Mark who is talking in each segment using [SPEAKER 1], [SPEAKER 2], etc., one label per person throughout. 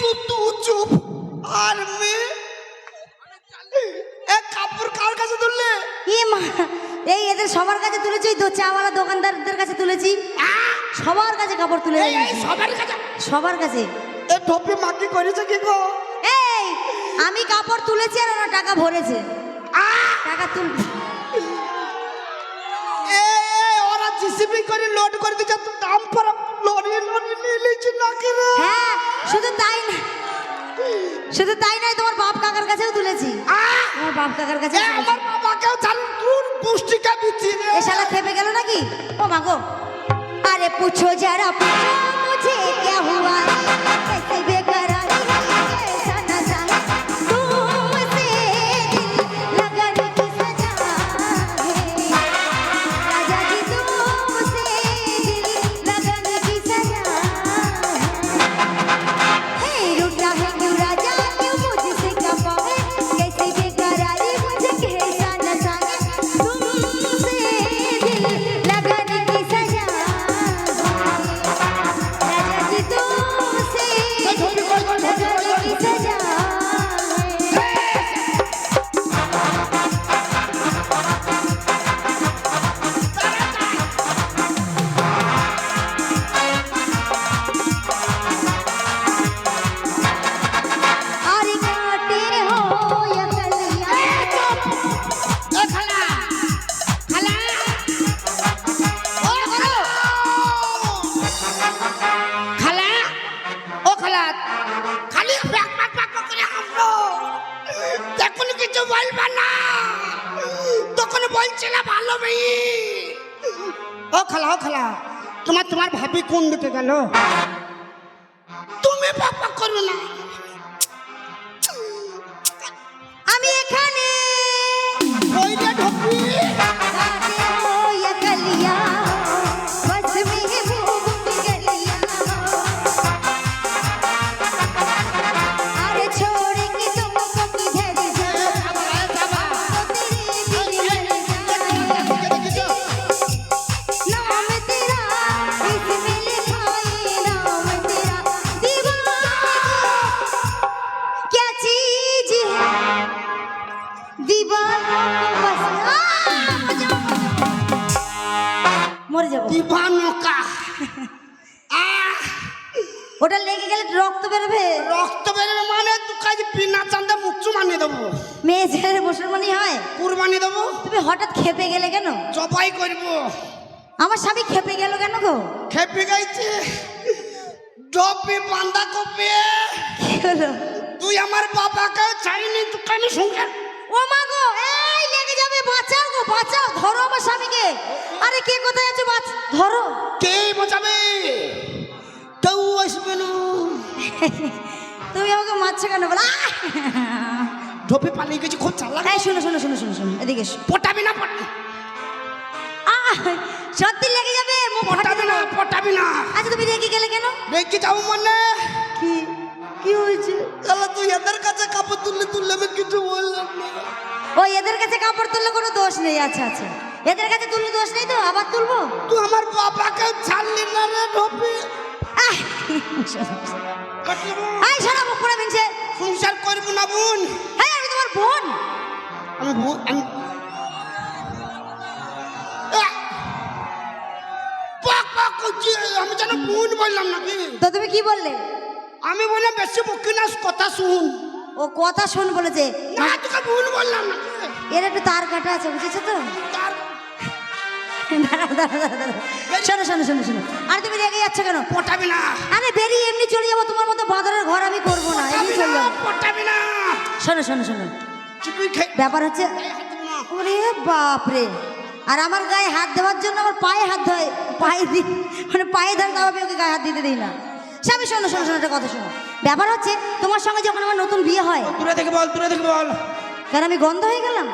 [SPEAKER 1] তুই চুপ। আর মেয়ে? এ কাপড় কার কাছে তুললে?
[SPEAKER 2] এ মা এই এদের সবার কাছে তুলেছি দো- চাওয়ালা দোকানদারদের কাছে তুলেছি। সবার কাছে কাপড় তুলে
[SPEAKER 1] এই এই সবার কাছে?
[SPEAKER 2] সবার কাছে।
[SPEAKER 1] এ ঠপি মাকি করেছে কি গো?
[SPEAKER 2] এই আমি কাপড় তুলেছি আর ওরা টাকা ভরেছে। টাকা তুল
[SPEAKER 1] জিসিবি করে লোড করে দিচ্ছে দাম পড়া লরি লরি নিয়ে লিচি না করে
[SPEAKER 2] হ্যাঁ শুধু তাই না শুধু তাই নয় তোমার বাপ কাকার কাছেও তুলেছি। তোমার বাপ কাকার কাছে
[SPEAKER 1] আমার বাবাকেও চালু তোর পুষ্টিকা দিচ্ছি রে
[SPEAKER 2] এ খেপে গেল নাকি? ও মা গো। আরে পুছো যারা পুছো মুঝে কে হুয়া कैसे
[SPEAKER 1] কোন দিকে গেল?
[SPEAKER 2] ওটা লেগে গেলে রক্ত বেরোবে।
[SPEAKER 1] রক্ত বেরোবে মানে তুই কাজ বিনা চান্দে মুচ্ছু মানিয়ে দেবো।
[SPEAKER 2] মেয়ে ছেলের মুসলমানি হয়?
[SPEAKER 1] কুরবানি দেবো।
[SPEAKER 2] তুমি হঠাৎ খেপে গেলে কেন?
[SPEAKER 1] জবাই করব।
[SPEAKER 2] আমার স্বামী খেপে গেল কেন গো?
[SPEAKER 1] খেপে গেছে। ডবি বান্দা কপি
[SPEAKER 2] কি হলো?
[SPEAKER 1] তুই আমার বাবাকে চাইনি তুই কেন সংসার
[SPEAKER 2] ও মা গো এই লেগে যাবে বাঁচাও গো বাঁচাও ধরো আমার স্বামীকে। আরে কে কোথায় আছে বাঁচ ধরো।
[SPEAKER 1] কে বোঝাবে কেউ আসবে না।
[SPEAKER 2] তুমি আমাকে মারছো কেন? বলো আহ!
[SPEAKER 1] পালিয়ে গেছি খুব চালাক।
[SPEAKER 2] এই শোনো শোনো শোনো শোনো শোনো এদিকে
[SPEAKER 1] পটাবি না পট-
[SPEAKER 2] আহ! সত্যি লেগে যাবে? মুখ
[SPEAKER 1] পটাবি না পটাবি না।
[SPEAKER 2] আচ্ছা তুমি রেগে গেলে কেন?
[SPEAKER 1] রেখে যাব মানে।
[SPEAKER 2] কি কি হয়েছে?
[SPEAKER 1] তাহলে তুই এদের কাছে কাপড় তুললে তুললে আমি কিছু বললাম না।
[SPEAKER 2] ও এদের কাছে কাপড় তুললে কোনো দোষ নেই। আচ্ছা আচ্ছা। এদের কাছে তুললে দোষ নেই তো? আবার তুলবো?
[SPEAKER 1] তুই আমার বাবাকে ছাড়লি না রে ঢপি।
[SPEAKER 2] আহ! সারা মুখ করে মিনছে।
[SPEAKER 1] সংসার করব না বোন।
[SPEAKER 2] হ্যাঁ আমি তোমার বোন।
[SPEAKER 1] আমি বোন আমি আহ! পাক পাক করছি আমি যেন বোন বললাম নাকি?
[SPEAKER 2] তো তুমি কি বললে?
[SPEAKER 1] আমি বললাম বেশি বকি না কথা শুন।
[SPEAKER 2] ও কথা শোন বলেছে।
[SPEAKER 1] না তোকে বোন বললাম নাকি?
[SPEAKER 2] এর একটু তার কাটা আছে বুঝেছ তো শোনো শোনো শোনো শোনো। আর তুমি রেগে যাচ্ছ কেন?
[SPEAKER 1] পটাবি না।
[SPEAKER 2] আরে বেরিয়ে এমনি চলে যাব তোমার মতো বাঁদরের ঘর আমি করব না এমনি চলে যাব।
[SPEAKER 1] পটাবি না।
[SPEAKER 2] শোনো শোনো শোনো। ব্যাপার হচ্ছে ওরে বাপ রে আর আমার গায়ে হাত দেওয়ার জন্য আমার পায়ে হাত ধয় পায়ে দি মানে পায়ে ধরে তাও আমি ওকে গায়ে হাত দিতে দিই না। স্বামী শোনো শোনো শোনো একটা কথা শোনো। ব্যাপার হচ্ছে তোমার সঙ্গে যখন আমার নতুন বিয়ে হয়
[SPEAKER 1] দূরে থেকে বল দূরে থেকে বল।
[SPEAKER 2] কারণ আমি গন্ধ হয়ে গেলাম।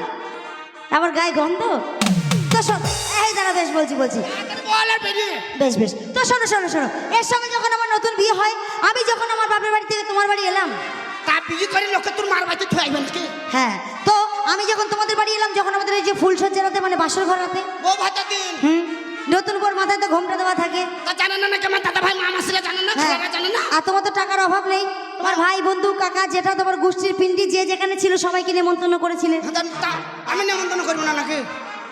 [SPEAKER 2] আমার গায়ে গন্ধ? তো শোন এই দাঁড়া বেশ বলছি বলছি। বেশ বেশ। তো শোনো শোনো শোনো। এর সঙ্গে যখন আমার নতুন বিয়ে হয় আমি যখন আমার বাপের বাড়ি থেকে তোমার বাড়ি এলাম
[SPEAKER 1] তা বিয়ে করে লোকে তোর মার বাড়িতে থুয়ে আইবেন কি
[SPEAKER 2] হ্যাঁ তো আমি যখন তোমাদের বাড়ি এলাম যখন আমাদের এই যে ফুল সজ্জা রাতে মানে বাসর ঘর রাতে
[SPEAKER 1] বউ ভাতা দিন
[SPEAKER 2] হুম? নতুন বর মাথায় তো ঘোমটা দেওয়া থাকে।
[SPEAKER 1] তা জানে না আমার দাদা ভাই মামা ছিল জানে না
[SPEAKER 2] হ্যাঁ।
[SPEAKER 1] ছেলেরা না?
[SPEAKER 2] আর তোমার তো টাকার অভাব নেই। তোমার ভাই বন্ধু কাকা যেটা তোমার গোষ্ঠীর পিন্ডি যে যেখানে ছিল সবাইকে নেমন্তন্ন করেছিলে।
[SPEAKER 1] আমি নেমন্তন্ন করব না নাকি?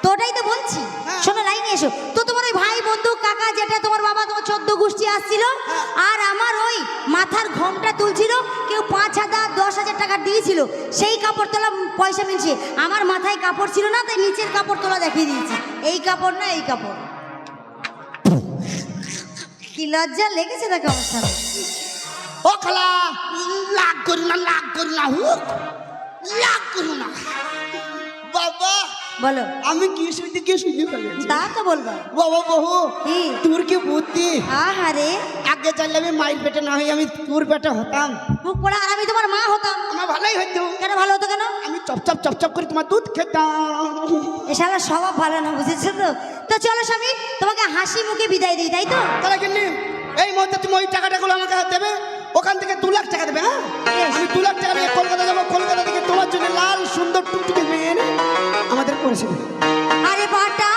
[SPEAKER 2] তো ওটাই তো বলছি।
[SPEAKER 1] হ্যাঁ।
[SPEAKER 2] শোনো লাইনে এসো। তো তোমার ওই ভাই বন্ধু কাকা যেটা তোমার বাবা তোমার চোদ্দ গোষ্ঠী আসছিল
[SPEAKER 1] হ্যাঁ।
[SPEAKER 2] আর আমার ওই মাথার ঘোমটা তুলছিল কেউ পাঁচ হাজার দশ হাজার টাকা দিয়েছিল। সেই কাপড় তোলা পয়সা মিলছে। আমার মাথায় কাপড় ছিল না তাই নিচের কাপড় তোলা দেখিয়ে দিয়েছি। এই কাপড় না এই কাপড়। কি লজ্জা লেগেছে দেখো আমার সামনে?
[SPEAKER 1] ও খালা লাগ করু না লাগ করু না হুক লাগ করু না। বাবা
[SPEAKER 2] বলো।
[SPEAKER 1] আমি কি শুনতে কি শুনতে ফেলেছি
[SPEAKER 2] তা তো বলব।
[SPEAKER 1] বাবা বহু তোর কি বুদ্ধি?
[SPEAKER 2] আহারে।
[SPEAKER 1] আগে চাইলে আমি মায়ের পেটে না হই আমি তোর পেটে হতাম।
[SPEAKER 2] মুখ পড়া আর আমি তোমার মা হতাম।
[SPEAKER 1] আমার ভালোই হইতো।
[SPEAKER 2] কেন ভালো হতো কেন?
[SPEAKER 1] আমি চপচপ চপচপ করে তোমার দুধ খেতাম।
[SPEAKER 2] এসালা স্বভাব ভালো না বুঝেছ তো? তো চলো স্বামী তোমাকে হাসি মুখে বিদায় দিই তাই তো?
[SPEAKER 1] তাহলে কিন্তু এই মুহূর্তে তুমি ওই টাকাটা গুলো আমাকে দেবে। ওখান থেকে দু লাখ টাকা দেবে হ্যাঁ? আমি দু লাখ টাকা নিয়ে কলকাতা যাব কলকাতা থেকে তোমার জন্য লাল সুন্দর টুকটুকে মেয়ে এনে আমাদের করেছে।
[SPEAKER 2] আরে বাটা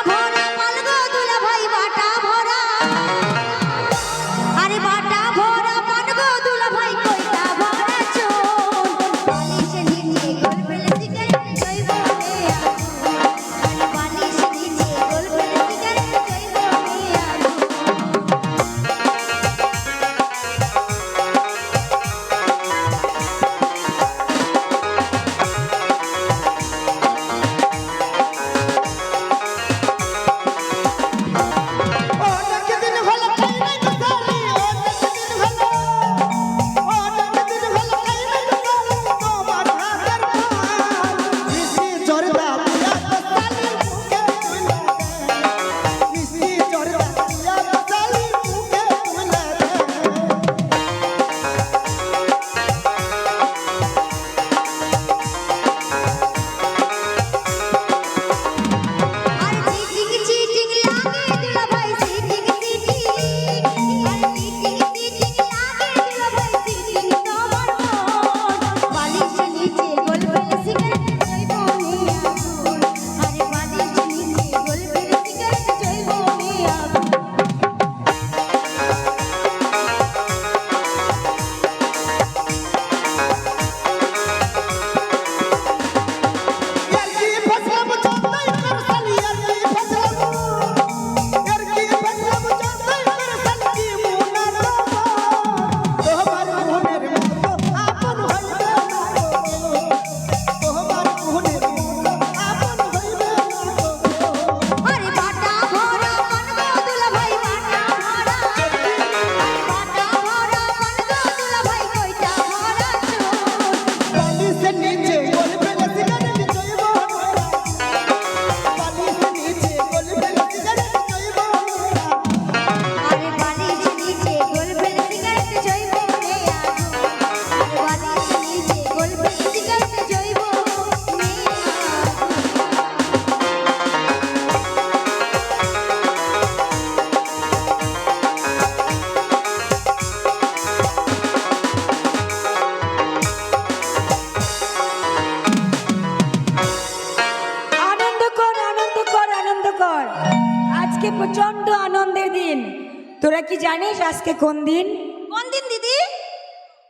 [SPEAKER 3] কি জানিস আজকে কোন দিন?
[SPEAKER 2] কোন দিন দিদি?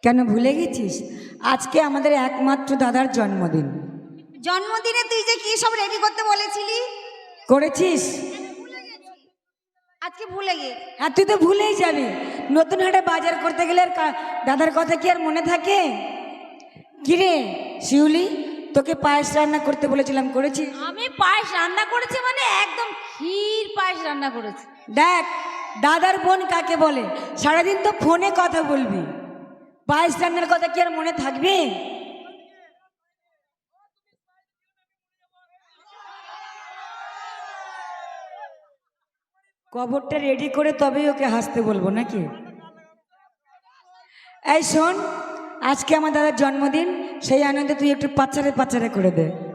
[SPEAKER 3] কেন ভুলে গেছিস? আজকে আমাদের একমাত্র দাদার জন্মদিন।
[SPEAKER 2] জন্মদিনে তুই যে কি সব রেডি করতে বলেছিলি?
[SPEAKER 3] করেছিস?
[SPEAKER 2] আজকে ভুলে গিয়ে।
[SPEAKER 3] হ্যাঁ তুই তো ভুলেই যাবি। নতুন হাটে বাজার করতে গেলে আর দাদার কথা কি আর মনে থাকে? কিরে শিউলি তোকে পায়েস রান্না করতে বলেছিলাম করেছিস?
[SPEAKER 4] আমি পায়েস রান্না করেছি মানে একদম ক্ষীর পায়েস রান্না করেছি।
[SPEAKER 3] দেখ দাদার বোন কাকে বলে? সারাদিন তো ফোনে কথা বলবি। রান্নার কথা কি আর মনে থাকবে? কবরটা রেডি করে তবেই ওকে হাসতে বলব নাকি? এই শোন, আজকে আমার দাদার জন্মদিন, সেই আনন্দে তুই একটু পাচারে পাচারে করে দে।